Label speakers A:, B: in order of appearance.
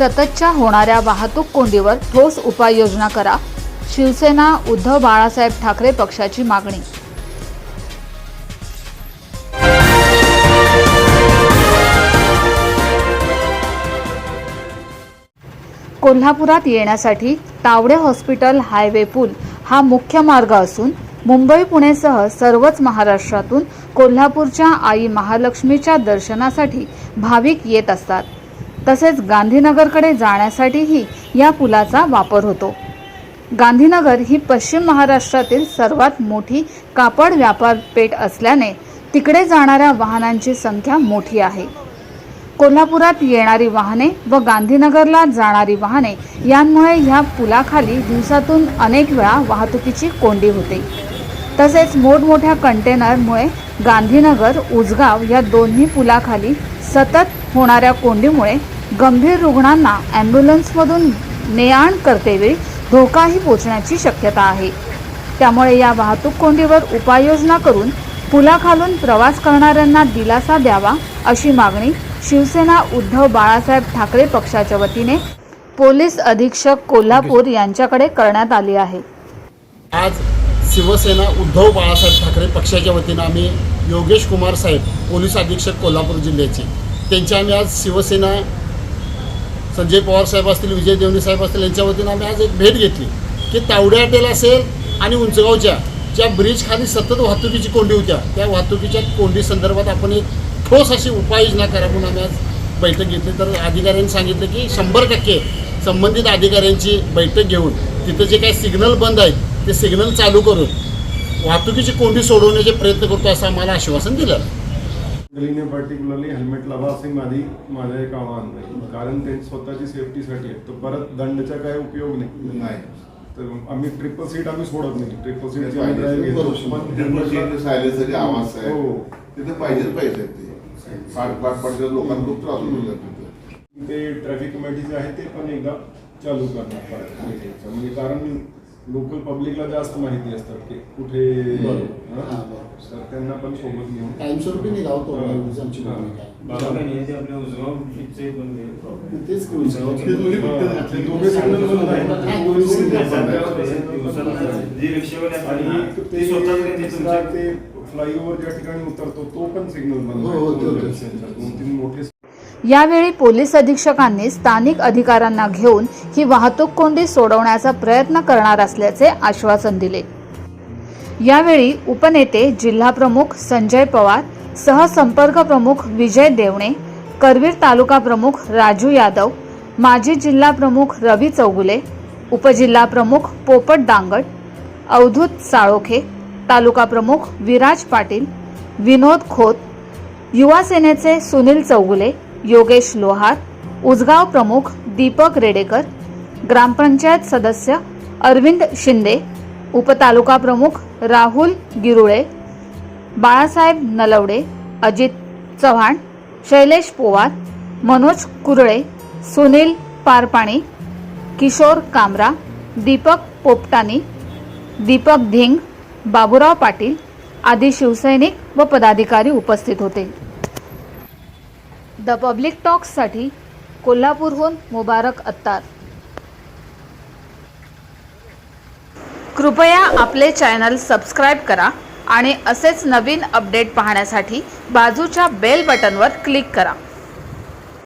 A: सततच्या होणाऱ्या वाहतूक कोंडीवर ठोस उपाययोजना करा. शिवसेना उद्धव बाळासाहेब ठाकरे पक्षाची मागणी. कोल्हापुरात येण्यासाठी तावडे हॉस्पिटल हायवे पूल हा मुख्य मार्ग असून मुंबई पुणेसह सर्वच महाराष्ट्रातून कोल्हापूरच्या आई महालक्ष्मीच्या दर्शनासाठी भाविक येत असतात. तसेच गांधीनगरकडे जाण्यासाठीही या पुलाचा वापर होतो. गांधीनगर ही पश्चिम महाराष्ट्रातील सर्वात मोठी कापड व्यापारपेठ असल्याने तिकडे जाणाऱ्या वाहनांची संख्या मोठी आहे. कोल्हापुरात येणारी वाहने व गांधीनगरला जाणारी वाहने यांमुळे ह्या पुलाखाली दिवसातून अनेक वेळा वाहतुकीची कोंडी होते. तसेच मोठमोठ्या कंटेनरमुळे गांधीनगर उजगाव या दोन्ही पुलाखाली सतत होणाऱ्या कोंडीमुळे गंभीर रुग्णांना ॲम्ब्युलन्समधून ने आण करतेवेळी धोकाही पोचण्याची शक्यता आहे. त्यामुळे या वाहतूक कोंडीवर उपाययोजना करून पुलाखालून प्रवास करणाऱ्यांना दिलासा द्यावा अशी मागणी शिवसेना उद्धव बाळासाहेब ठाकरे पक्षाच्या वतीने पोलीस अधीक्षक कोल्हापूर यांच्याकडे करण्यात आली आहे.
B: आज शिवसेना उद्धव बाळासाहेब ठाकरे पक्षाच्या वतीनं आम्ही योगेश कुमार साहेब पोलीस अधीक्षक कोल्हापूर जिल्ह्याचे त्यांची आम्ही आज शिवसेना संजय पवार साहेब असतील विजय देवणी साहेब असतील यांच्या वतीनं आम्ही आज एक भेट घेतली की तावड्या हॉटेल असेल आणि उंचगावच्या ज्या ब्रिजखाली सतत वाहतुकीची कोंडी होत्या त्या वाहतुकीच्या कोंडी संदर्भात आपण एक ठोस अशी उपाययोजना करा म्हणून आम्ही आज बैठक घेतली. तर अधिकाऱ्यांनी सांगितलं की शंभर टक्के संबंधित अधिकाऱ्यांची बैठक घेऊन तिथं जे काही सिग्नल बंद आहेत ते सिग्नल चालू करून वाहतुकीची कोंडी सोडवण्याचे प्रयत्न करतो असं आम्हाला आश्वासन दिलं.
C: गलीने पर्टिक्युलरली हेल्मेट लावा असे माझी माझं एक आव्हान आहे कारण ते स्वतःची सेफ्टीसाठी आहे. तर परत दंडचा काय उपयोग नाही.
D: नाही.
C: तर आम्ही ट्रिपल सीट आम्ही सोडत नाही. ट्रिपल सीट
D: पाहिजे. आवाज आहे
C: हो.
D: तिथे पाहिजेच पाहिजे ते. पाठ पाठ पाठ लोकांना खूप त्रास जातो.
C: ते ट्रॅफिक कमिटीचे आहे ते पण एकदा चालू करणार. म्हणजे कारण लोकल पब्लिकला जास्त माहिती असतात की कुठे
B: बरोबर.
C: हा? तर त्यांना पण सोबत घेऊन
B: आमची
C: हा.
B: भूमिका आहे.
E: बाबा नाही ते
B: तेच
C: फ्लायओव्हर ज्या ठिकाणी उतरतो तो पण सिग्नल बंद
B: हो. हो,
C: दोन तीन मोठे
A: यावेळी पोलीस अधीक्षकांनी स्थानिक अधिकाऱ्यांना घेऊन ही वाहतूक कोंडी सोडवण्याचा प्रयत्न करणार असल्याचे आश्वासन दिले. यावेळी उपनेते जिल्हाप्रमुख संजय पवार सहसंपर्क प्रमुख विजय देवणे करवीर तालुका प्रमुख राजू यादव माजी जिल्हा प्रमुख रवी चौगुले उपजिल्हा प्रमुख पोपट दांगट अवधूत साळोखे तालुका प्रमुख विराज पाटील विनोद खोत युवा सेनेचे सुनील चौगुले योगेश लोहार उजगाव प्रमुख दीपक रेडेकर ग्रामपंचायत सदस्य अरविंद शिंदे उपतालुका प्रमुख राहुल गिरुळे बाळासाहेब नलवडे अजित चव्हाण शैलेश पोवार मनोज कुरळे सुनील पारपाणी किशोर कामरा दीपक पोपटानी दीपक धिंग बाबुराव पाटील आदी शिवसैनिक व पदाधिकारी उपस्थित होते. द पब्लिक टॉक्ससाठी कोल्हापूरहून मुबारक अत्तार. कृपया आपले चॅनल सबस्क्राईब करा आणि असेच नवीन अपडेट पाहण्यासाठी बाजूच्या बेल बटनवर क्लिक करा.